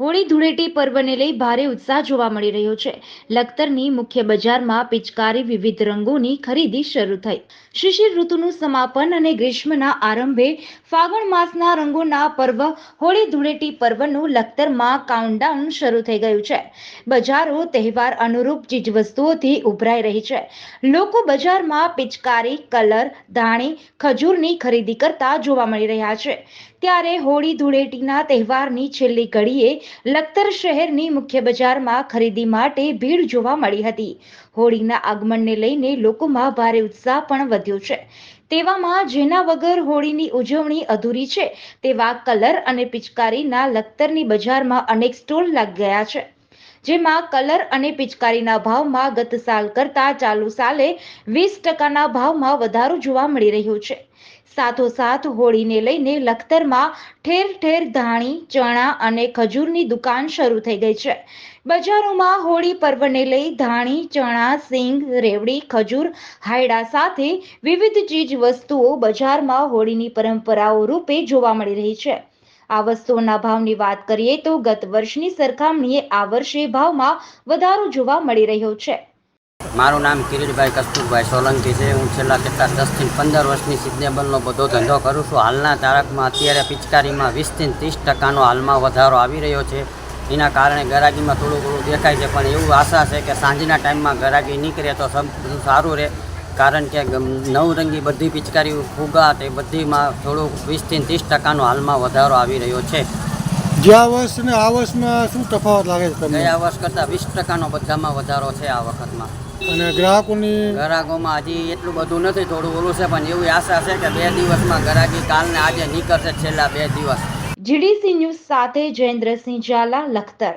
હોળી ધૂળેટી પર્વને લઈ ભારે ઉત્સાહ જોવા મળી રહ્યો છે. લખતરની મુખ્ય બજારમાં પિચકારી વિવિધ રંગોની ખરીદી શરૂ થઈ. શિશિર ઋતુનું સમાપન અને ગ્રીષ્મના આરંભે ફાગણ માસના રંગોના પર્વ હોળી ધૂળેટી પર્વનું લખતરમાં કાઉન્ટડાઉન શરૂ થઈ ગયું છે. બજારો તહેવાર અનુરૂપ ચીજવસ્તુઓથી ઉભરાઈ રહી છે. લોકો બજારમાં પિચકારી, કલર, ધાણી, ખજૂરની ખરીદી કરતા જોવા મળી રહ્યા છે. ત્યારે હોળી ધૂળેટીના તહેવારની છેલ્લી ઘડીએ લખતર શહેરની મુખ્ય બજારમાં ખરીદી માટે ભીડ જોવા મળી હતી. હોળીના આગમનને લઈને લોકોમાં ભારે ઉત્સાહ પણ વધ્યો છે. તેવામાં જેના વગર હોળીની ઉજવણી અધૂરી છે, તેવા કલર અને પિચકારીના લખતરની બજારમાં અનેક સ્ટોલ લાગી ગયા છે. જેમાં કલર અને પિચકારીના ભાવમાં ગત સાલ કરતા ચાલુ સાલે વીસ ટકાના ભાવમાં વધારો જોવા મળી રહ્યો છે. સાથોસાથ હોળીને લઈને લખતરમાં ઠેર ઠેર ધાણી, ચણા અને ખજૂરની દુકાન શરૂ થઈ ગઈ છે. બજારોમાં હોળી પર્વને લઈ ધાણી, ચણા, સિંગ, રેવડી, ખજૂર, હાયડા સાથે વિવિધ ચીજ વસ્તુઓ બજારમાં હોળીની પરંપરાઓ રૂપે જોવા મળી રહી છે. આ વસ્તુઓના ભાવની વાત કરીએ તો ગત વર્ષની સરખામણીએ આ વર્ષે ભાવમાં વધારો જોવા મળી રહ્યો છે. મારું નામ કિરીટભાઈ કસ્તુરભાઈ સોલંકી છે. હું છેલ્લા કેટલા દસથી પંદર વર્ષની સિઝનેબલનો બધો ધંધો કરું છું. હાલના તારકમાં અત્યારે પિચકારીમાં વીસથી ત્રીસ ટકાનો હાલમાં વધારો આવી રહ્યો છે. એના કારણે ગરાગીમાં થોડું થોડું દેખાય છે, પણ એવું આશા છે કે સાંજના ટાઈમમાં ગરાગી નીકળે તો સારું રહે. કારણ કે નવરંગી બધી પિચકારી ફુગા તે બધીમાં થોડુંક વીસથી ત્રીસ ટકાનો હાલમાં વધારો આવી રહ્યો છે. ગયા વર્ષ ને આ વર્ષમાં શું તફાવત લાગે છે ગયા વર્ષ કરતાં વીસ ટકાનો બધામાં વધારો છે આ વખતમાં. અને ગ્રાહકોની ગ્રાહકોમાં હજી એટલું બધું નથી થોડું ઓલું છે પણ એવી આશા છે કે બે દિવસમાં ગ્રાહકી કાલને આજે નીકળશે છેલ્લા બે દિવસ. જીડીસી ન્યૂઝ સાથે જયેન્દ્રસિંહ ઝાલા લખતર.